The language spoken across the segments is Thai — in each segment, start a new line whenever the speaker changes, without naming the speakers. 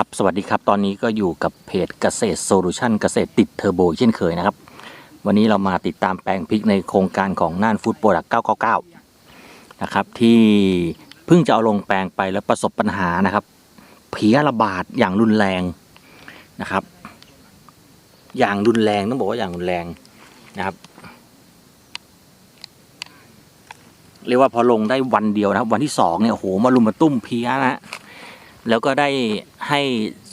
ครับสวัสดีครับ ตอนนี้ก็อยู่กับเพจเกษตรโซลูชันเกษตรติดเทอร์โบเช่นเคยนะครับ วันนี้เรามาติดตามแปลงพริกในโครงการของน่านฟู้ดโปรดักต์999 นะครับ ที่เพิ่งจะเอาลงแปลงไปแล้วประสบปัญหานะครับ เพี้ยระบาดอย่างรุนแรงนะครับ อย่างรุนแรงต้องบอกว่าอย่างรุนแรงนะครับ เรียกว่าพอลงได้วันเดียวนะครับ วันที่สองเนี่ยโอ้โหมารุมมาตุ้มเพี้ยนะฮะ แล้วก็ได้ให้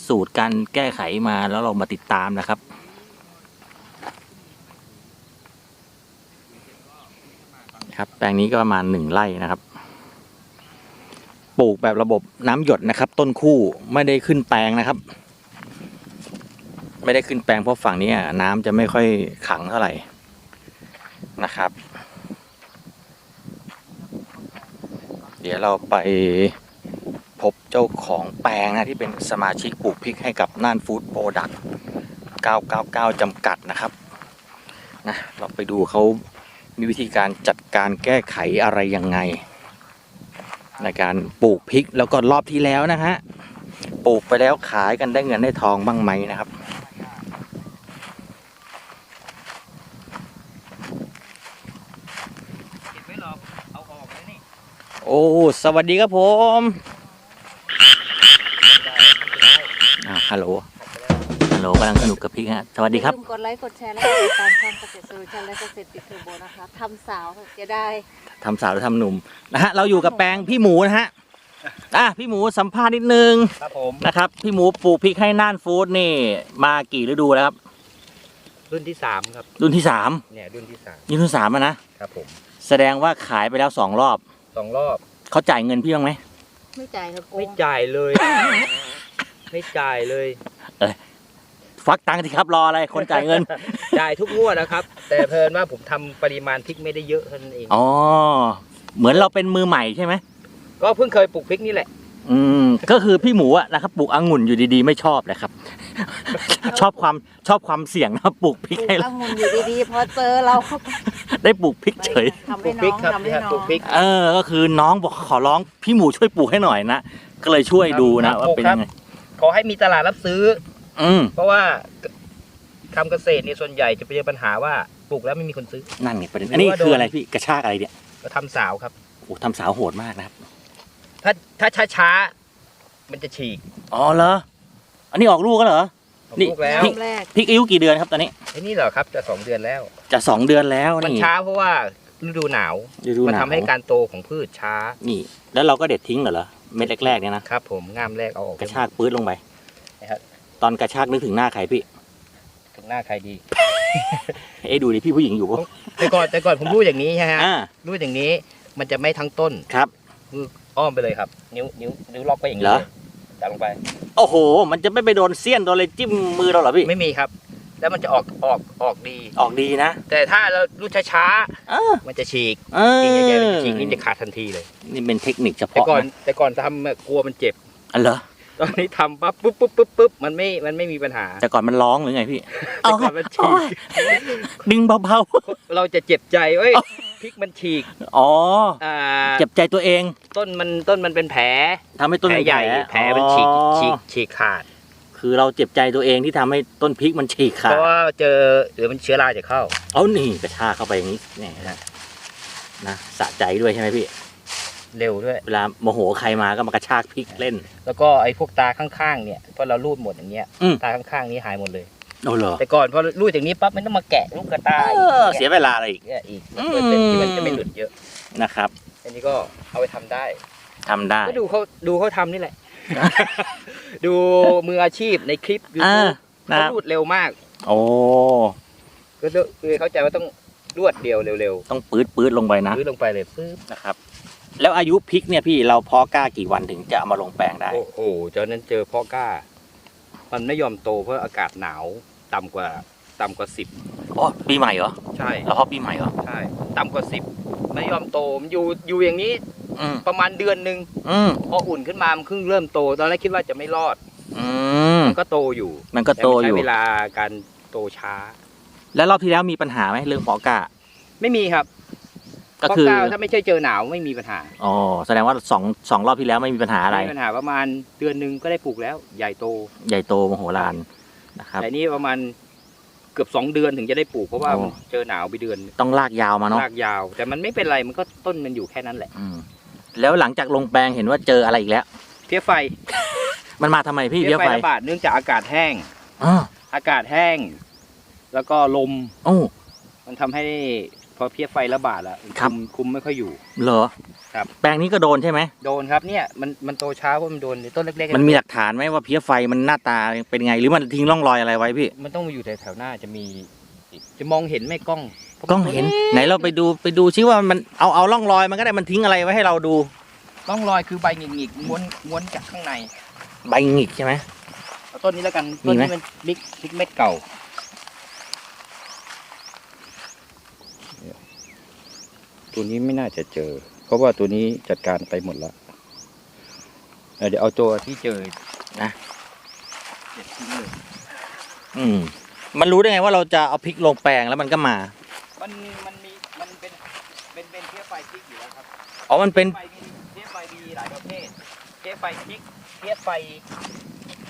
สูตรการแก้ไขมาแล้วเรามาติดตามนะครับ ครับ แปลงนี้ก็ประมาณหนึ่งไร่นะครับ ปลูกแบบระบบน้ำหยดนะครับ ต้นคู่ไม่ได้ขึ้นแปลงนะครับ ไม่ได้ขึ้นแปลงเพราะฝั่งนี้น้ำจะไม่ค่อยขังเท่าไหร่นะครับ เดี๋ยวเราไป จ้าของแปลงนะที่เป็นสมาชิกปลูกพริกให้กับน่านฟู้ดโปรดักต์999 จำกัดนะครับนะเราไปดูเขามีวิธีการจัดการแก้ไขอะไรยังไง ในการปลูกพริกแล้วก็รอบที่แล้วนะฮะปลูกไปแล้วขายกันได้เงินได้ทองบ้างไหมนะครับ
เก็บไว้รอเอาออกแล้วนี่
โอ้ สวัสดีครับผมอ่า ฮัลโหล ฮัลโหลกำลังสนุกกับพริกฮะ สวัสดีครับ
อย่าลืมกดไลค์ กดแชร์ และกดติดตามช่องเกษตรโซลูชันและเกษตรติดเทอร์โบนะคะทำสาวจะได้
ทำสาวหรือทำหนุ่มนะฮะ เราอยู่กับแปลงพี่หมูนะฮะ อะพี่หมูสัมภาษณ์นิดนึง
ครับผม
นะครับ พี่หมูปลูกพริกให้น่านฟู้ดนี่ มากี่ฤดูแล้วครับ
รุ่นที่สามครับ
รุ่นที่สาม
เนี่ยรุ่นที่สาม
นี่รุ่นสามอะนะ ครับ
ผม
แสดงว่าขายไปแล้วสองรอบ
สองรอบ
เขาจ่ายเงินพี่บ้างไหม
ไม่จ่ายนะโก
ไม่
ง
จ่ายเลย ไม่จ่ายเลย
ฟักตังค์สิครับรออะไรคนจ่ายเงิน
จ่ายทุกงวดนะครับ แต่เพลินว่าผมทำปริมาณพริกไม่ได้เยอะเท่านั้นเอง
อ๋อ เหมือนเราเป็นมือใหม่ใช่ไหม
ก็เพิ่งเคยปลูกพริกนี่แหละ
อืม ก็คือพี่หมูอะนะครับปลูกองุ่นอยู่ดีๆ ไม่ชอบเลยครับ ชอบความชอบความเสี่ยงนะครับปลูกพริก
ปลูก
ให้
องุ่นอยู่ดีๆพอเจอเราเข้าไป
ได้ปลูกพริกเฉย
ทำ
ปลู
ให้
กพ
น้
ริ
อกง
ครับ
ทำให้
นี่ฮะ
น้อ
ปลู
ง
กพริก
เออ ก็คือน้องบอกขอร้องพี่หมูช่วยปลูกให้หน่อยนะ ก็เลยช่วยดูนะ
ครับ
ว่าเป็นยังไง
ขอให้มีตลาดรับซื้อ
อืม
เพราะว่าทำเกษตรเนี่ยส่วนใหญ่จะเจอปัญหาว่าปลูกแล้วไม่มีคนซื้อ
นั่นไงประเด็น
หรือ
อันนี้
ว่าโดน
คืออะไรพี่กระชากอะไรเนี่ย
ก็ทำสาวครับ
โอ้ทำสาวโหดมากนะครับ
ถ้าถ้าช้าช้าๆมันจะฉีก
อ๋อเหรออันนี้ออกลูกก็เหรอ
ออก
นี่
ลูกแล้ว
พริ
น้ำแรก
พริกอายุกี่เดือนครับตอนนี้
ไอ้นี่เหรอครับจะสองเดือนแล้ว
จะสองเดือนแล้ว
มัน
นี่
ช้าเพราะว่าฤดูหนาว
ฤดู
มัน
หนาว
ทำให้การโตของพืชช้า
นี่ แล้วเราก็เด็ดทิ้งเหรอ เหรอเม็ดแรกๆเนี่ยนะครับ
ผมงามแรกเอาออก
กระชากปื้ดลงไป
นะครับ
ตอนกระชากนึกถึงหน้าใครพี่
ถึงหน้าใครดี
เอ๊ะดูดิพี่ผู้หญิงอยู่ปะ
แต่ก่อนแต่ก่อนผมพูดอย่างนี้ใช่ไหมฮะ
อ่า
พูดอย่างนี้มันจะไม่ทั้งต้น
ครับ
คืออ้อมไปเลยครับ นิ้วนิ้วนิ้วล็อกไปอย่างนี้
เหรอ
เลยจับลงไป
โอ้โห มันจะไม่ไปโดนเสี้ยนโดนอะไรจิ้มมือเราเหรอพี่
ไม่มีครับ แล้วมันจะออกออกออกดี
ออกดีนะ
แต่ถ้าเรารูดช้า
เออ
ๆมันจะฉีก
เออ
ฉีกใหญ่ๆมันจะฉีกนี่จะขาดทันทีเลย
นี่เป็นเทคนิคเฉ
แต่
พาะ
ก่อน
นะ
แต่ก่อนทำอะกลัวมันเจ็บ
อันเหรอ
ตอนนี้ทำปั๊บปุ๊บปุ๊บปุ๊บปุ๊บมันไม่มันไม่มีปัญหา
แต่ก่อนมันร้องหรือไงพี่
แต่ก่อนมันฉีก
ดึงเบา
เราจะเจ็บใจเอ้ยพริกมันฉีก
ๆอ๋อ
อ่า
เจ็บใจตัวเอง
ต้นมันต้นมันเป็นแผล
ทำให้ต้น
แผล
เป็น
ใหญ่ แผลมันฉีก
อ๋อ
ฉีกฉีกขาด
คือเราเจ็บใจตัวเองที่ทำให้ต้นพริกมันฉีกขา
เพ
ด
ราะว่าเจอหรือมันเชื้อราจะเข้า
เอานี่กระชากเข้าไปอย่างนี้เนี่ยนะนะสะใจด้วยใช่ไหมพี่
เร็วด้วย
เวลาโมโหใครมาก็มากระชากพริกเล่น
แล้วก็ไอ้พวกตาข้างๆเนี่ยพอเรารูดหมดอย่างเงี้ย
อืม
ตาข้างๆนี้หายหมดเลย
โอ้เหรอ
แต่ก่อนพอรูดอย่างนี้ปั๊บมันต้องมาแกะลูกกระตา
เออเสียเวลาอะไรอีก
เนี่ยอีก
อืม
เปอร์เซ็นต์ที่มันจะไม่หลุดเยอะ
นะครับ
อันนี้ก็เอาไปทำได้
ทำได้
ก็ดูเขาดูเขาทำนี่แหละ ดูมืออาชีพในคลิป
อ่า
YouTube
นะ
เขารูดเร็วมาก
โอ้
ก็คือเข้าใจว่าต้องรวดเดียวเร็ว
ต้องปื๊ดปื๊ดลงไป
ๆ
นะ
ซื้อลงไปเลยปึ๊บ
นะครับ แล้วอายุพริกเนี่ยพี่เราเพอกล้ากี่วันถึงจะเอามาลงแปลงได้
โอ้โหตอนนั้นเจอพ่อกล้า มันไม่ยอมโตเพราะอากาศหนาวต่ำกว่า ต่ำกว่าสิบ
อ๋อปีใหม่เหรอ
ใช่
เราเพาะปีใหม่เหรอ
ใช่ ต่ำกว่าสิบไม่ยอมโตมันอยู่อยู่อย่างนี้
อืม
ประมาณเดือนหนึ่ง
อืม
พออุ่นขึ้นมามันเพิ่งเริ่มโต ตอนแรกคิดว่าจะไม่รอด
อืม
มันก็โตอยู่
มันก็โต
แต่มัน
อ
ใช้
ยู่
เวลาการโตช้า
แล้วรอบที่แล้วมีปัญหาไหมเรื่องเพอกล้า
ไม่มีครับ
ก็
เพราะ
คือ
ก้าวถ้าไม่ใช่เจอหนาวไม่มีปัญหา
อ๋อแสดงว่าสองสองรอบที่แล้วไม่มีปัญหาอะไร
ไม่มีปัญหาประมาณเดือนหนึ่งก็ได้ปลูกแล้ว ใหญ่โต
ใหญ่โตมโหฬารนะครับ
แต่นี่ประมาณ เกือบสองเดือนถึงจะได้ปลูกเพราะว่า
โอ้
มันเจอหนาวไปเดือน
ต้องลากยาวมาเนาะ
รากยาว แต่มันไม่เป็นไรมันก็ต้นมันอยู่แค่นั้นแหละ
อืมแล้วหลังจากลงแปลงเห็นว่าเจออะไรอีกแล้ว
เพี้ยไฟ
มันมาทำไมพี่
เพี้
เพี้
ย
ย
ไฟ
ไฟ
ระบาดเนื่องจากอากาศแห้ง
อ๋อ
อากาศแห้ง แล้วก็ลม
โอ้
มันทำให้พอเพี้ยไฟระบาดอะ
ครับ
คุมคุมไม่ค่อยอยู่
เหรอ
ครับ
แปลงนี้ก็โดนใช่ไหม
โดนครับเนี่ยมันมันโตช้าเพราะมันโดนต้นเล็กๆ
มันมีหลักฐานไหมว่าเพี้ยไฟมันหน้าตาเป็นไงหรือมันทิ้งร่องรอยอะไรไว้พี่
มันต้องมาอยู่แถวๆหน้าจะมี จะมองเห็นไหมกล้อง
กล้องเห็นไหนเราไปดูไปดูซิว่ามันเอาเอาร่องรอยมันก็ได้มันทิ้งอะไรไว้ให้เราดู
ร่องรอยคือใบหงิกๆม้วนม้วนจากข้างใน
ใบหงิกใช่ไหม
เอาต้นนี้แล้วกัน
มี
ต้น
ไหม
นี้มันบิ๊กบิ๊กเม็ดเก่าตัวนี้ไม่น่าจะเจอ เพราะว่าตัวนี้จัดการไปหมดแล้วเอ่อเดี๋ยวเอาตัวที่เจอ
นะ
เก็บทิ้งเลย
อืม มันรู้ได้ไงว่าเราจะเอาพริกลงแปลงแล้วมันก็มา
มันมันมีมันเป็นเป็นเป็นเพี้ยไฟพริกอยู่แล้วครับ
อ๋อมันเป็น
ไฟมีเพี้ยไฟมีหลายประเภทเพี้ยไฟพริกเพี้ยไฟ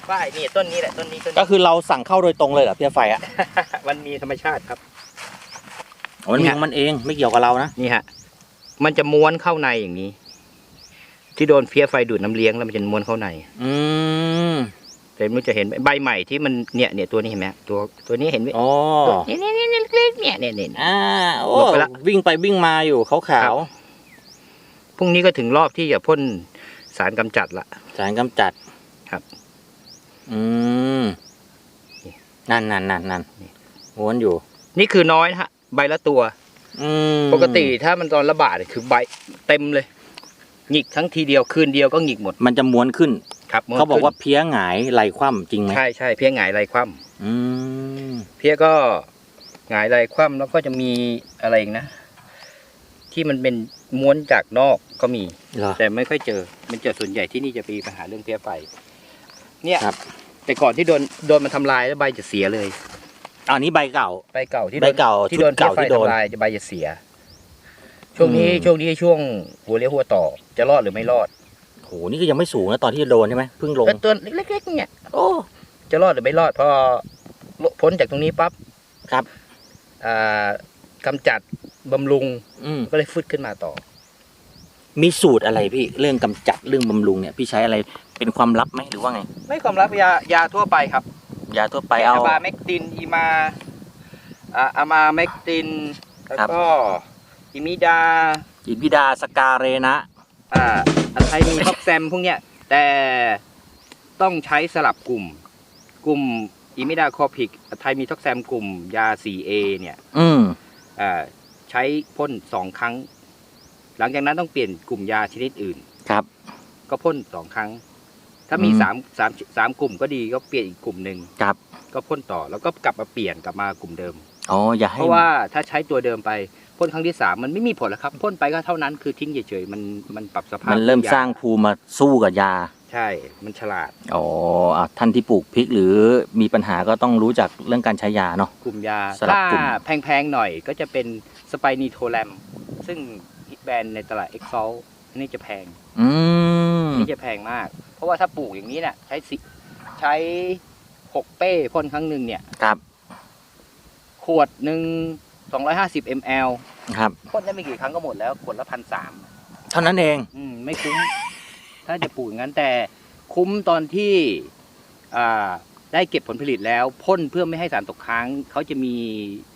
ฝ้ายนี่ต้นนี้แหละต้นนี้ต้น
ก็
นี้
คือเราสั่งเข้าโดยตรงเลยเหรอเพี้ยไฟอะ
มันมีธรรมชาติครับ
อ๋อมันมีของมันเองไม่เกี่ยวกับเรานะ
นี่ฮะ มันจะม้วนเข้าในอย่างนี้ ที่โดนเพี้ยไฟดูดน้ำเลี้ยงแล้วมันจะม้วนเข้าใน
อืม
แต่ไม่รู้จะเห็นไหมใบใหม่ที่มันเนี่ยเนี่ยตัวนี้เห็นไหมตัวตัวนี้เห็นไหม
อ๋อ
เนี่ยเนี่ยเนี่ยเล็กๆเนี่ยเนี่ยเนี่ย
อ่าโอ้
หลบไปละ
วิ่งไปวิ่งมาอยู่ขาวขาว
พรุ่งนี้ก็ถึงรอบที่จะพ่นสารกำจัดละ
สารกำจัด
ครับ
อืมนั่นนั่นนั่นนั่นม้วนอยู่
นี่คือน้อยนะฮะ ใบละตัว
อืม
ปกติถ้ามันตอนระบาดเนี่ยคือใบเต็มเลย หงิกทั้งทีเดียวคืนเดียวก็หงิกหมด
มันจะม้วนขึ้น
ครับม้วน
เขาบอกว่า
ขึ้
เพี้ยหงายไหลคว่ำจริงไหม
นใช่ใช่เพี้ยหงายไรคว่
อืมำ
เพี้ยก็หงายไรคว่ำแล้วก็จะมีอะไรอีกนะ ที่มันเป็นม้วนจากนอกก็มี
เหรอ
แต่ไม่ค่อยเจอ มันเจอส่วนใหญ่ที่นี่จะมีปัญหาเรื่องเพี้ยไฟ เนี่ย
ครับ
แต่ก่อนที่โดนโดนมันทำลายแล้วใบจะเสียเลย
อันนี้ใบเก่า
ใบเก่าที่
ใบ
โดน
เก่า
ที่โดน
ชุดเก่า
เพี้ยไฟ
ที่โดน
ทำลายจะใบจะเสีย ช่วงนี้
อืม
ช่วงนี้ช่วงหัวเลี้ยวหัวต่อ จะรอดหรือไม่รอด
โหนี่ก็ยังไม่สูงนะตอนที่โดนใช่ไหมเพิ่งลง
เออตัวเล็กๆเนี่ย
โอ้
จะรอดหรือไม่รอดพอพ้นจากตรงนี้ปั๊บ
ครับ
อ่ากำจัดบำรุง
อืม
ก็เลยฟึดขึ้นมาต่อ
มีสูตรอะไรพี่เรื่องกำจัดเรื่องบำรุงเนี่ยพี่ใช้อะไรเป็นความลับไหมหรือว่าไง
ไม่ความลับยายาทั่วไปครับ
ยาทั่วไปเอา
บาเมกตินอีมาอ่าอามาเมกติน แล้วก็อิมิดา
อิพิดาสกาเรนะ
อ่าอะไทมีท็อกแซมพวกเนี้ย แต่ต้องใช้สลับกลุ่ม กลุ่มอิมิดาคอพิกอะไทมีท็อกแซมกลุ่มยา 4A เนี่ย
อืม
อ่าใช้พ่นสองครั้ง หลังจากนั้นต้องเปลี่ยนกลุ่มยาชนิดอื่น
ครับ
ก็พ่นสองครั้ง ถ้ามี
อืม
สามสามสามกลุ่มก็ดีก็เปลี่ยนอีกกลุ่มหนึ่ง
ครับ
ก็พ่นต่อแล้วก็กลับมาเปลี่ยนกลับมากลุ่มเดิม
อ๋ออย่าให้
เพราะว่าถ้าใช้ตัวเดิมไปพ่นครั้งที่สามมันไม่มีผลแล้วครับพ่นไปก็เท่านั้นคือทิ้งเฉยๆมันมันปรับสภาพ
มันเริ่ม
ย
สร้างภูมิมาสู้กับยา
ใช่ มันฉลาด
อ๋ออะท่านที่ปลูกพริกหรือมีปัญหาก็ต้องรู้จักเรื่องการใช้ยาเนาะ
กลุ่มยา
สลับ
ถ้าก
ลุ่ม
แพงๆหน่อยก็จะเป็นสไปนีโทแรมซึ่งฮิตแบรนด์ในตลาดเอ็กซอลนี่จะแพง
อืม
นี่จะแพงมาก เพราะว่าถ้าปลูกอย่างนี้เนี่ยใช้สิใช้หกเป้พ่นครั้งหนึ่งเนี่ย
ครับ
ขวดหนึ่ง250 ml
ครับ
พ่นได้ไม่กี่ครั้งก็หมดแล้ว ขวดละพันสาม
เท่านั้นเอง
อืมไม่คุ้ม ถ้าจะปลูกอย่างนั้นแต่คุ้มตอนที่อ่าได้เก็บผลผลิตแล้วพ่นเพื่อไม่ให้สารตกค้างเขาจะมี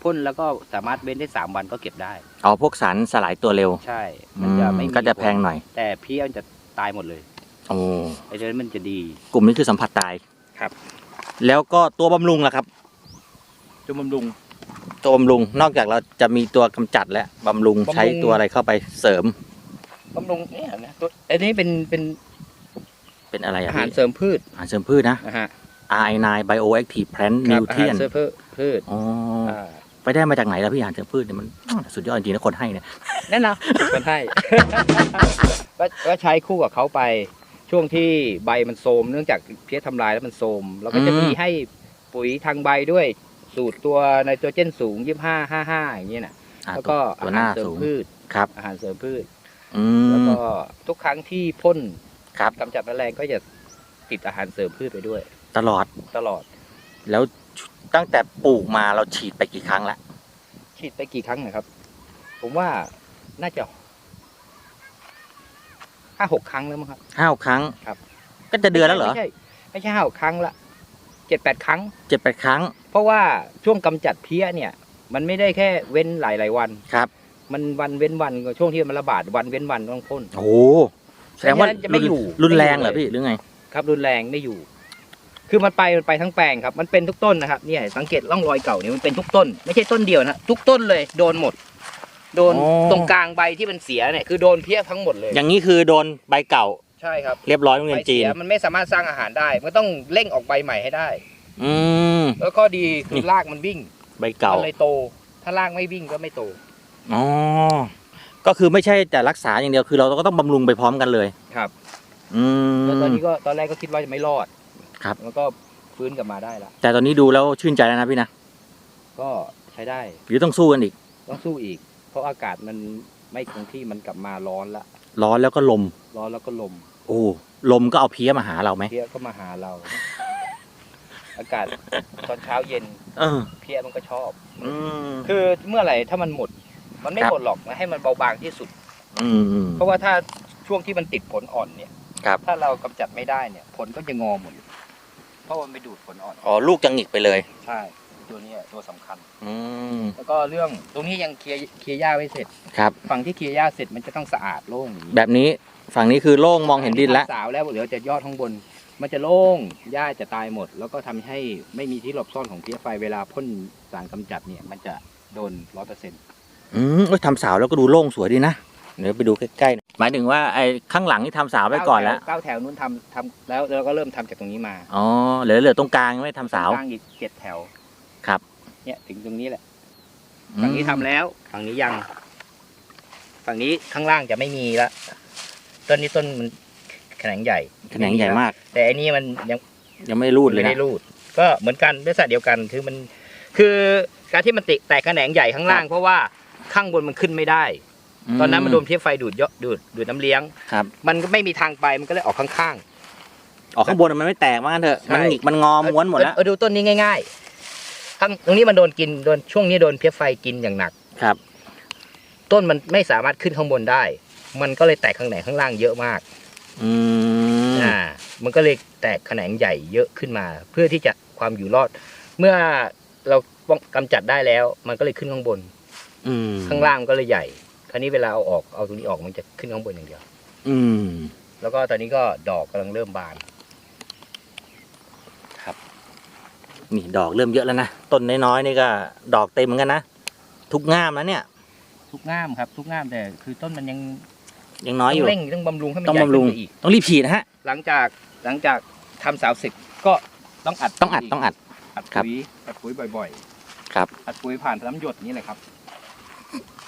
พ่นแล้วก็สามารถเว้นได้สามวันก็เก็บได้
เอาพวกสารสลายตัวเร็ว
ใช่
อื
มันจะไม่มี
ก็จะแพงหน่อย
แต่เพี้ยมันจะตายหมดเลย
โอ้
ไอ้ตัวนั้นมันจะดี
กลุ่มนี้คือสัมผัสตาย
ครับ
แล้วก็ตัวบำรุงล่ะครับ
จุบำรุง
ตัวบำรุงนอกจากเราจะมีตัวกำจัดแล้วบำรุง
บำรุง
ใช้ตัวอะไรเข้าไปเสริม
บำรุงเนี่ยนะตัวอันนี้เป็นเป็น
เป็นอะไร
อา
อะ
หาร
พี่
เสริมพืช
อาหารเสริมพืชนะ
นะฮะ
R9 Bioactive Plant
ครับอาหาร
Nutrient
เสริมพืชพืช
อ๋อ
อ่า
ไปได้มาจากไหนแล้วพี่อาหารเสริมพืชเนี่ยมันสุดยอดจริงๆนะคนให้เนี่ย
แน่นอนมันให้ ก็ก็ใช้คู่กับเขาไป ช่วงที่ใบมันโทรมเนื่องจากเพี้ยทำลายแล้วมันโทรมเราก็จะ
อืม
มีให้ปุ๋ยทางใบด้วยสูตรตัวไนโตรเจนสูงยี่ห้าห้าห้าอย่างเงี้ยนะ
อะ
แล้วก็
ตัว
อา
ห
หา
น้าร
เสริม
สูง
พืช
ครับ
อาหารเสริมพืช
อื
แล้ว
ม
ก็ทุกครั้งที่พ่น
ครับ
กำจัดแมลงก็จะติดอาหารเสริมพืชไปด้วย
ตลอด
ตลอด
แล้วตั้งแต่ปลูกมาเราฉีดไปกี่ครั้งละ
ฉีดไปกี่ครั้งนะครับ ผมว่าน่าจะ ห้าหกครั้งแล้วมั้งครับ
ห้าครั้ง
ครับ
ก็จะเดือนแล้วเหรอ
ไม่ใช่ไม่ใช่ห้าหกครั้งละเจ็ดแปดครั้ง
เจ็ดแปดครั้ง
เพราะว่าช่วงกำจัดเพี้ยเนี่ย มันไม่ได้แค่เว้นหลายหลายๆวัน
ครับ
มันวันเว้นวันก็ช่วงที่มันระบาดวันเว้นวันต้องพ่น
โอ้โหแสดงว่า
จะไม่อยู่
รุนแรงเหรอ
ไม่อยู่
พี่หรือไง
ครับรุนแรงไม่อยู่ คือมันไปมันไปทั้งแปลงครับ มันเป็นทุกต้นนะครับเนี่ยสังเกตร่องรอยเก่าเนี่ยมันเป็นทุกต้น ไม่ใช่ต้นเดียวนะทุกต้นเลยโดนหมด โดน
อ๋อ
ตรงกลางใบที่มันเสียเนี่ยคือโดนเพี้ยทั้งหมดเลย
อย่างนี้คือโดนใบเก่า
ใช่ครับ
เรียบร้อยโรงเรี
ใบ
ยนจี
เสี
น
ยมันไม่สามารถสร้างอาหารได้ มันต้องเร่งออกใบใหม่ให้ได้
อืม
แล้วข้อดีคื
นี่
อรากมันวิ่ง
ใบเก่า
มันเลยโต ถ้ารากไม่วิ่งก็ไม่โต
อ๋อ ก็คือไม่ใช่แต่รักษาอย่างเดียวคือเราก็ต้องบำรุงไปพร้อมกันเลย
ครับ
อืม
แล้วตอนนี้ก็ตอนแรกก็คิดว่าจะไม่รอด
ครับ
แล้วก็ฟื้นกลับมาได้ละ
แต่ตอนนี้ดูแล้วชื่นใจแล้วนะพี่นะ
ก็ใช้ได้
หรือต้องสู้กันอีก
ต้องสู้อีกเพ ราะอากาศมันไม่คงที่มันกลับมาร้อนละ
ร้อนแล้วก็ลม
ร้อนแล้วก็ลม
โอ้ลมก็เอาเพี้ยมาหาเราไหม
เพี้ยก็มาหาเรา อากาศตอนเช้าเย็น
เออ
เพี้ยมันก็ชอบ
อืม
คือเมื่อไหร่ถ้ามันหมด มันไม่
ครับ
หมดหรอกนะให้มันเบาบางที่สุด
อืมอืม
เพราะว่าถ้าช่วงที่มันติดผลอ่อนเนี่ย
ครับ
ถ้าเรากำจัดไม่ได้เนี่ย ผลก็จะงอหมดเพราะมันไปดูดผลอ่อน
อ๋อลูกจะหงิกไปเลย
ใช่ ตัวเนี้ยตัวสำคัญ
อืม
แล้วก็เรื่องตรงนี้ยังเคลียร์เคลียร์หญ้าไม่เสร็จ
ครับ
ฝั่งที่เคลียร์หญ้าเสร็จมันจะต้องสะอาดโล่งอย่างนี้
แบบนี้ฝั่งนี้คือโล่งมองเห็นดินแล้ว
สาวแล้วเหลือแต่ยอดข้างบน มันจะโล่งหญ้าจะตายหมด แล้วก็ทำให้ไม่มีที่หลบซ่อนของเพี้ยไฟเวลาพ่นสารกำจัดเนี่ยมันจะโดนร้อยเปอร์เซ็นต์
อืมเอ้ยทำสาวแล้วก็ดูโล่งสวยดีนะ เดี๋ยวไปดูใกล้ๆหน่อยหมายถึงว่าไอ้ข้างหลังที่ทำสาวไปก่อนแล้ว
เก้าแถวนู้นทำทำแล้วแล้วก็เริ่มทำจากตรงนี้มา
อ๋อเหลือเหลือตรงกลางยังไม่ทำสาว
ข้างอีกเจ็ดแถว
ครับ
เนี่ยถึงตรงนี้แหละ ฝั่งนี้ทำแล้ว ฝั่งนี้ยัง ฝั่งนี้ข้างล่างจะไม่มีละต้นนี้ต้นมันแขนงใหญ่
แขนงใหญ่มาก
แต่อันนี้มันยัง
ยังไม่รูดเลย
ไม่
นะ
ได้รูด ก็เหมือนกันลักษณะเดียวกันคือมัน คือการที่มันติแตกแขนงใหญ่ข้างล่างเพราะว่าข้างบนมันขึ้นไม่ได้ ตอนนั้นมันโดนเทียบไฟดูดเยอะดูดดูดน้ำเลี้ยง
ครับ
มันก็ไม่มีทางไปมันก็เลยออกข้าง
ออกข้างบนมันไม่แตกว่างั้นเถอะ
ใช่
มันหงิกมันงอ
ๆ
ม้วนหมดแล้ว
เออดูต้นนี้ง่าย ๆข้างตรงนี้มันโดนกินโดนช่วงนี้โดนเพี้ยไฟกินอย่างหนัก
ครับ
ต้นมันไม่สามารถขึ้นข้างบนได้ มันก็เลยแตกข้างไหนข้างล่างเยอะมาก
อืม
อ่า มันก็เลยแตกแขนงใหญ่เยอะขึ้นมา เพื่อที่จะความอยู่รอด เมื่อเราป้องกำจัดได้แล้ว มันก็เลยขึ้นข้างบน
อืม
ข้างล่างมันก็เลยใหญ่คราวนี้เวลาเอาออกเอาตรงนี้ออกมันจะขึ้นข้างบนอย่างเดียว
อืม
แล้วก็ตอนนี้ก็ดอกกำลังเริ่มบาน
นี่ดอกเริ่มเยอะแล้วนะต้นน้อยๆนี่ก็ดอกเต็มเหมือนกันนะทุกง่ามแล้วเนี่ย
ทุกง่ามครับ ทุกง่ามแต่คือต้นมันยัง
ยังน้อยอยู่
ต้องเร่งต้องบำรุงให้มัน
ต้อง
ใหญ่
บำรุ
ขึ้
ง
นไปอีก
ต้องรีบฉีดนะฮะ
หลังจากหลังจากทำสาวสิบก็ต้องอัด
ต้องอัด
ก
ต้องอัด
อัด
ครับ
ปุ๋ยอัดปุ๋ยบ่อย
ครับ
ๆอัดปุ๋ยผ่านน้ำหยดนี่แหละครับ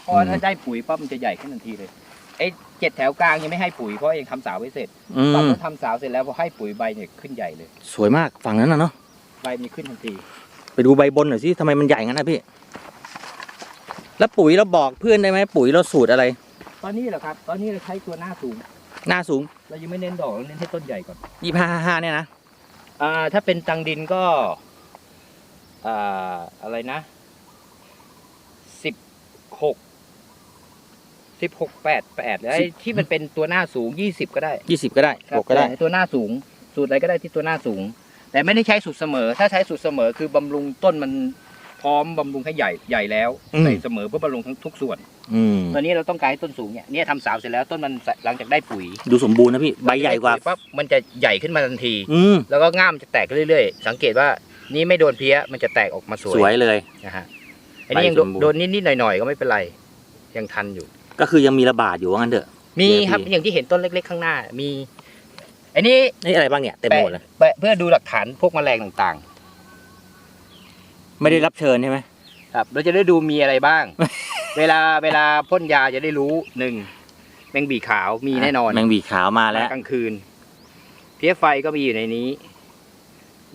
เพราะว่าถ้าได้ปุ๋ยปั๊บมันจะใหญ่ขึ้นทันทีเลยไอ้เจ็ดแถวกลางยังไม่ให้ปุ๋ยเพราะยังทำสาวไม่เสร็จ
อื
ตอน
ม
ที่ทำสาวเสร็จแล้วพอให้ปุ๋ยใบเนี่ยขึ้นใหญ่เลย
สวยมากฝั่งนั้นนะเนาะ
ใบมีขึ้นทันที
ไปดูใบบนหน่อยสิทำไมมันใหญ่งั้นนะพี่ แล้วปุ๋ยเราบอกเพื่อนได้ไหมปุ๋ยเราสูตรอะไร
ตอนนี้เหรอครับ ตอนนี้เราใช้ตัวหน้าสูง
หน้าสูง
เรายังไม่เน้นดอกเราเน้นให้ต้นใหญ่ก่อน
ยี่ห้าห้าเนี่ยนะ
อ่าถ้าเป็นตังดินก็อ่าอะไรนะสิบหกสิบหกแปดแปดแล้วไอ้ที่มันเป็นตัวหน้าสูงยี่สิบก็ได้
ยี่สิบก็ได้
ครับ
บวกก็ได้
แต่ตัวหน้าสูง สูตรอะไรก็ได้ที่ตัวหน้าสูง แต่ไม่ได้ใช้สูตรเสมอ ถ้าใช้สูตรเสมอคือบำรุงต้นมันพร้อมบำรุงให้ใหญ่ใหญ่แล้ว
อืม
ใส่เสมอเพื่อบำรุงทั้งทุกส่วน
อืม
ตอนนี้เราต้องการให้ต้นสูงเนี่ยเนี่ยทำสาวเสร็จแล้วต้นมันหลังจากได้ปุ๋ย
ดูสมบูรณ์นะพี่ใบใหญ่กว่า
ปั๊บมันจะใหญ่ขึ้นมาทันที
อืม
แล้วก็ง่ามจะแตกขึ้นเรื่อยๆ สังเกตว่านี่ไม่โดนเพี้ยมันจะแตกออกมาสวย
สวยเลย
นะฮะอันนี้ยัง
ใบสมบูรณ์
โดนนิดๆหน่อยๆก็ไม่เป็นไร ยังทันอยู่
ก็คือยังมีระบาดอยู่ว่างั้นเถอะ
มี
เดี๋ยว
ครับ
พี่
อย่างที่เห็นต้นเล็ก ๆ ข้างหน้า มี อันนี้
นี่อะไรบ้างเนี่ยเต็มหมดเลย
แปะเพื่อดูหลักฐานพวกแมลงต่าง
ไม่ได้รับเชิญใช่ไหม
ๆครับ เราจะได้ดูมีอะไรบ้าง เวลาเวลาพ่นยาจะได้รู้หนึ่งแมงบีขาวมีแน่นอน
แมงบีขาวมาแล้ว
กลางคืน เพี้ยไฟก็มีอยู่ในนี้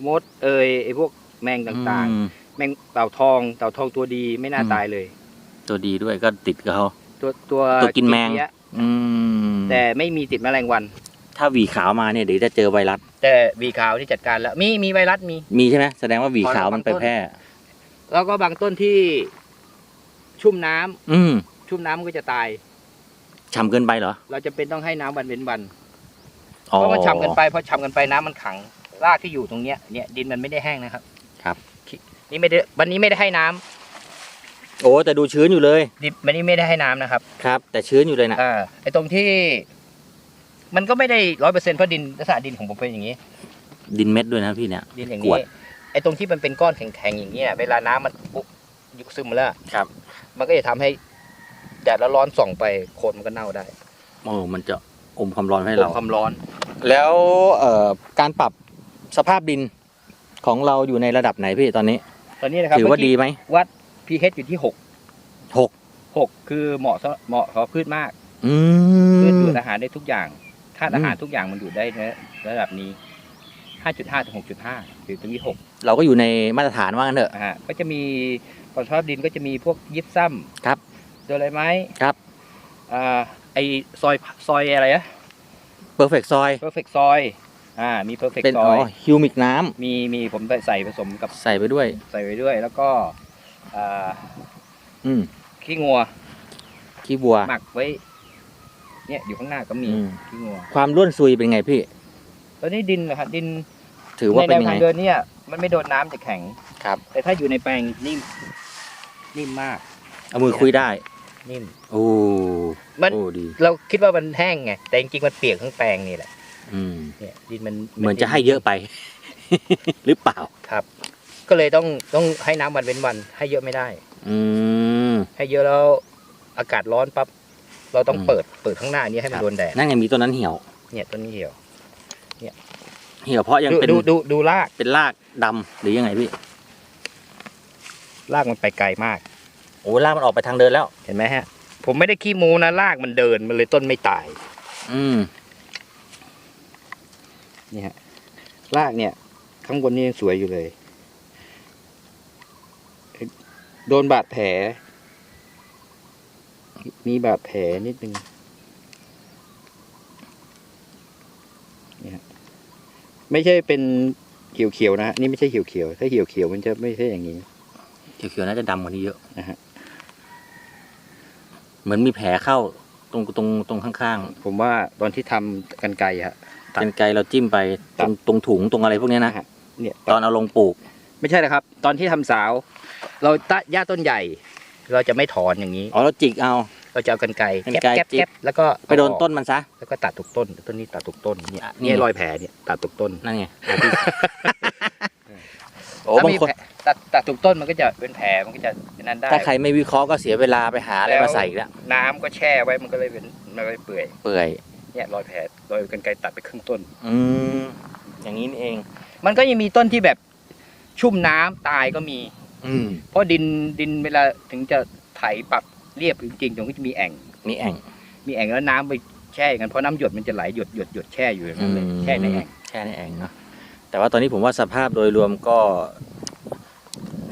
มดเอยไอพวกแมงต่าง
อืม
ๆแมงเต่าทอง เต่าทองตัวดีไม่น่า
อืม
ตายเลย
ตัวดีด้วยก็ติดกับเขา
ตัวตัว
ตัวกินแมง
เพี้ย
อืม
แต่ไม่มีติดแมลงวัน
ถ้าหวีขาวมาเนี่ยเดี๋ยวจะเจอไวรัส
แต่วีขาวที่จัดการแล้ว มีมีไวรัสมี
มีใช่ไหมแสดงว่าหวีขาวมันไปแพร่
แล้วก็บางต้นที่ชุ่มน้ำ
อืม
ชุ่มน้ำมันก็จะตาย
ฉ่ำเกินไปเหรอ
เราจะเป็นต้องให้น้ำวันเว้นวัน
อ๋อ
เพราะว่าฉ่ำกันไปพอฉ่ำกันไปน้ำมันขังรากที่อยู่ตรงเนี้ยเนี่ยดินมันไม่ได้แห้งนะครับ
ครับ
นี่ไม่ได้วันนี้ไม่ได้ให้น้ำ
โอ้แต่ดูชื้นอยู่เลย
ดินวันนี้ไม่ได้ให้น้ำนะครับ
ครับ แต่ชื้นอยู่เลยนะ
อ่าไอ้ตรงที่ มันก็ไม่ได้ร้อยเปอร์เซ็นต์เพราะดินลักษณะดินของผมเป็นอย่างนี้
ดินเม็ดด้วยนะพี่เนี่ย
ดินอย่าง
ก
นี้
วด
ไอ้ตรงที่มันเป็นก้อนแข็งๆอย่างนี้ยเวลาน้ำมันปุ๊บยุบซึมมาแล้ว
ครับ
มันก็จะทำให้แดดแล้วร้อนส่องไปโคนมันก็เน่าได้
โอ้มันจะอมความร้อนให้เรา
ความร้อน
แล้วเอ่อการปรับสภาพดินของเราอยู่ในระดับไหนพี่ตอนนี้
ตอนนี้นะครับ
ถือว่า
เมื่กี้
ดีไหม
วัด pH อยู่ที่หก
หก
หกคือเหมาะสำเหมาะกับพืชมาก
อื
พืช
ม
ดูดอาหารได้ทุกอย่าง ธาตุอาหาร
อืม
ทุกอย่างมันอยู่ได้ในระดับนี้ห้าจุดห้าถึงหกจุดห้าหรือตรงนี้หก
เราก็อยู่ในมาตรฐานว่างั้นเถอะ
นะฮะก็จะมีผลสภาพดินก็จะมีพวกยิปซัม
ครับ
โดยอะไรไหม
ครับ
อ่าไอซอยซอยอะไรอะ
เพอร์เฟกซอย
perfect ซอยอ่ามี perfect
เป็น
ซ
อ๋
อ
อยฮิวมิกน้ำ
มีมีผมใส่ใส่ผสมกับ
ใส่ไปด้วย
ใส่ไว้ด้วยแล้วก็อ่า
อืม
ขี้งัว
ขี้บัว
หมักไว้ เนี่ยอยู่ข้างหน้าก็มี
อืม
ขี้งัว
ความร่วนซุยเป็นไงพี่
ตอนนี้ดินนะครับดิน
ถือว่า
ใน
เป็น
แนว
ยัง
ทา
ไง
งเดินเนี่ยมันไม่โดนน้ำจะแข็ง
ครับ
แต่ถ้าอยู่ในแปลงนิ่มนิ่มมาก
เอามือคุยได้
นิ่ม
โอ้
มัน
โอ้ดี
เราคิดว่ามันแห้งไงแต่จริงๆมันเปียกทั้งแปลงนี่แหละ
อืม
เนี่ยดินมัน
เหมือนจะให้เยอะไป หรือเปล่า
ครับก็เลยต้องต้องให้น้ำวันเว้นวัน ให้เยอะไม่ได้
อืม
ให้เยอะแล้วอากาศร้อนปั๊บ เราต้อง
อืม
เปิดเปิดข้างหน้านี้ให้มั
คนรับ
โดนแดด
นั่นไงมีต้นนั้นเหี่ยว
เนี่ยต้นนี้เหี่ยว
เหี่ยวเพราะยัง
ดู
เป็น
ดูดูดูราก
เป็นรากดำหรือยังไงพี่
รากมันไปไกลมาก
โอ้รากมันออกไปทางเดินแล้ว
เห็นไหมฮะ ผมไม่ได้ขี้โมนะรากมันเดินมันเลยต้นไม่ตาย
อืม
นี่ฮะรากเนี่ย ข้างบนนี่ยังสวยอยู่เลย โดนบาดแผล มีบาดแผลนิดนึงนี่ฮะไม่ใช่เป็นเขียวๆนะฮะนี่ไม่ใช่เขียวๆถ้าเขียวๆมันจะไม่ใช่อย่างนี้
เขียวๆน่าจะดำกว่านี้เยอะ
นะฮะ
เหมือนมีแผลเข้าตรงตรงตรงข้าง
ผมว่าตอนที่ทำกันไกรฮะ
ๆเป็นไกลเราจิ้มไปตรงตรงถุงตรงอะไรพวกเนี้ยนะ
ฮะเนี่ย
ตอนเอาลงปลูก
ไม่ใช่นะครับ ตอนที่ทำสาว เราตะหญ้าต้นใหญ่ เราจะไม่ถอนอย่างนี้
อ๋อเราจิกเอา
เราจะเอากันไกร
กรร
แก๊บ
ไกร
แก๊บ
จิ๊บ
แก๊บแล้วก็
ไปโดน
เอาออก
ต้นมันซะ
แล้วก็ตัดทุกต้น ต้นนี้ตัดทุกต้นเนี่ย
อะนี่
เนี่ยรอยแผลเนี่ยตัดทุกต้น
นั่นไงโอ้
ถ้า
บาง
มี
คน
แผลตัดตัดทุกต้นมันก็จะเป็นแผลมันก็จะนั้นได้
ถ้าใครไม่วิเคราะห์ก็เสียเวลาไปหาอะไรมาใส่อีกแล้ว
น้ำก็แช่ไว้มันก็เลยเป็นมันก็เลยเปื่อย
เปื่อย
เนี่ยรอยแผลรอยกันไกรตัดไปครึ่งต้น
อืมอย่างนี้นี่เอง
มันก็ยังมีต้นที่แบบชุ่มน้ำตายก็มี
อืม
เพราะดินดินเวลาถึงจะไถปรับเรียบจริงๆตรงก็จะมีแอ่ง
มีแอ่ง
มีแอ่งแล้วน้ำไปแช่กันเพราะน้ำหยดมันจะไหลหยดหยดหยดแช่อยู่อย่างนั้นเลย
อืม
แช่ในแอ่ง
แช่ในแอ่งเนาะแต่ว่าตอนนี้ผมว่าสภาพโดยรวมก็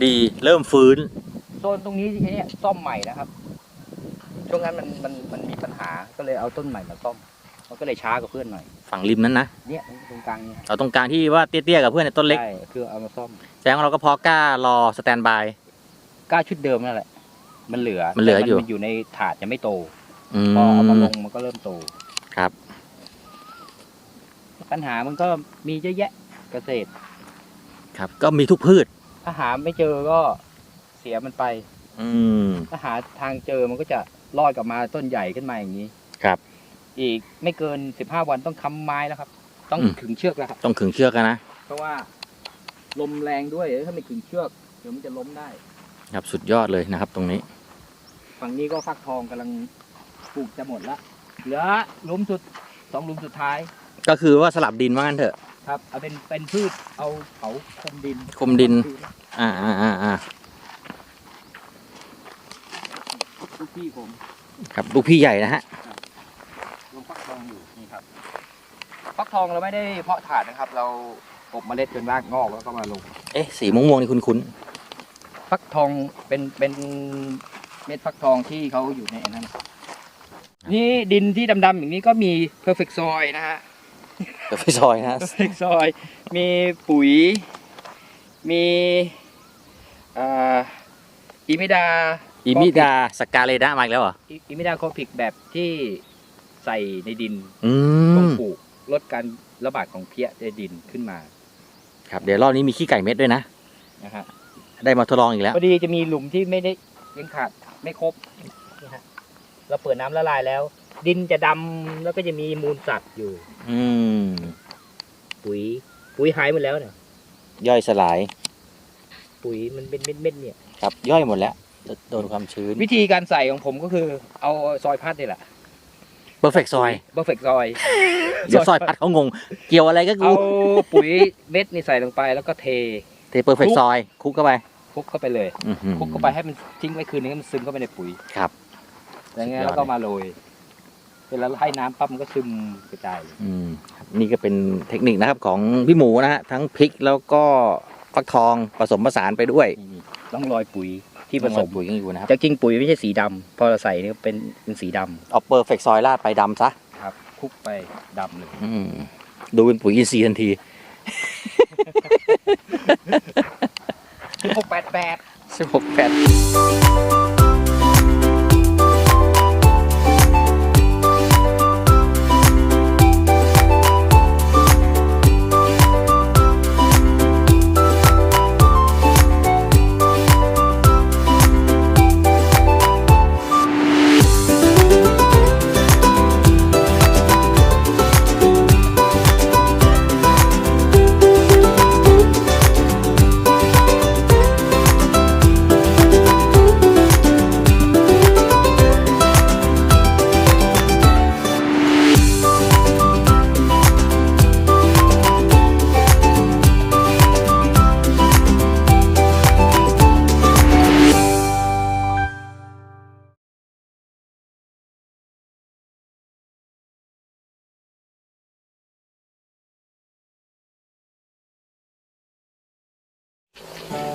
ดีเริ่มฟื้น
โซนตรงนี้เนี่ยซ่อมใหม่นะครับช่วงนั้นมันมันมันมีปัญหาก็เลยเอาต้นใหม่มาซ่อม มันก็เลยช้ากว่าเพื่อนหน่อย
ฝั่งริมนั้นนะ
เนี่ยตรงกลางเนี่ย
เอาตรงกลางที่ว่าเตี้ยๆกับเพื่อนในยต้นเล็ก
ใช่คือเอามาซ่อม
แสดงว่าเราก็พอกล้ารอสแตนบาย
กล้าชุดเดิมนั่นแหละ มันเหลือ
มันเหลืออยู่
แต่มันอยู่ในถาดยังไม่โต
อื
พอเอามามลง
ม
มันก็เริ่มโต
ครับ
ปัญหามันก็มีเยอะแยะเกษตร
ครับ ก็มีทุกพืช
ถ้าหาไม่เจอก็เสียมันไป
อืม
ถ้าหาทางเจอมันก็จะรอดกลับมาต้นใหญ่ขึ้นมาอย่างนี้
ครับ
อีกไม่เกินสิบห้าวันต้องค้ำไม้แล้วครับ ต้อง
อืม
ขึงเชือกแล้วครับ
ต้องขึงเชือกกันนะ
เพราะว่าลมแรงด้วยถ้าไม่ขึงเชือกเดี๋ยวมันจะล้มได้
ครับสุดยอดเลยนะครับ ตรงนี้
ฝั่งนี้ก็ฟักทองกำลังปลูกจะหมดละเหลือหลุมสุดสองหลุมสุดท้าย
ก็คือว่าสลับดินว่างั้นเถอะ
ครับ เอาเป็นเป็นพืชเอาเผาคมดิน
คมดิน อ่าอ่าอ่าอ่า
ลูกพี่ผม
ครับลูกพี่ใหญ่นะฮะ
ลง ฟักทองอยู่นี่ครับฟักทองเราไม่ได้เพาะถาดนะครับ เราอบเมล็ดจนรากงอกแล้วก็มาลง
เอ๊ะสีม่วงๆนี่คุ้น
ฟักทองเป็นเป็นเม็ดฟักทองที่เขาอยู่ในอันนั้น
ๆ
นี่ดินที่ดำๆอย่างนี้ก็มี perfect soil นะฮะ
เดี๋ยวไปซอยนะ
perfect soil มีปุ๋ย มีอ่าอิมิดา
อีมิดาสกาเลดามาอีกแล้วเหรอ
อิมิดาโคพิกแบบที่ ใส่ในดิน
อื
ลง
ม
ปลูกลดการระบาดของเพี้ยในดินขึ้นมา
ครับเดี๋ยวรอบนี้มีขี้ไก่เม็ดด้วยนะ
นะฮะ
ได้มาทดลองอีกแล้ว
พอดีจะมีหลุมที่ไม่ได้ยังขาดไม่ครบนี่ฮะเราเปิดน้ำละลายแล้ว ดินจะดำแล้วก็จะมีมูลสัตว์อยู่
อืม
ปุ๋ย ปุ๋ยหายหมดแล้วเนี่ย
ย่อยสลาย
ปุ๋ยมันเป็นเม็ดๆเนี่ย
ครับ ย่อยหมดแล้ว โดนความชื้น
วิธีการใส่ของผมก็คือเอาซอยพัดนี่แหละ
perfect ซอย
เบอร์เฟกซอย
เดี๋ยวซอยพัดเขางง เกี่ยวอะไรก็กู
เอาปุ๋ยเม็ดนี่ใส่ลงไปแล้วก็เท
เท perfect ซอยคลุกเข้าไป
คลุกเข้าไปเลย
อื้อหือ
คลุกเข้าไปให้มันทิ้งไว้คืนนึงให้มันซึมเข้าไปในปุ๋ย
ครับ
แล้วงั้
สุดยอด
แล้วก็มาโรยเวลาให้น้ำปั๊บมันก็ซึมกระจายเลย
อืมครับนี่ก็เป็นเทคนิคนะครับของพี่หมูนะฮะทั้งพริกแล้วก็ฟักทองผสมผสานไปด้วย
นี่ต้องโรยปุ๋ย ที่ผสม
ปุ๋ยยังอยู่นะครับ
จะจริงปุ๋ยไม่ใช่สีดำพอเราใส่เนี่ยเป็นเป็นสีดำ
เอา perfect ซอยราดไปดำซะ
ครับคลุกไปดำเลย
อืมดูเป็นปุ๋ยอินทรีย์ทันที
หกแปดแปด
สิบหกแปด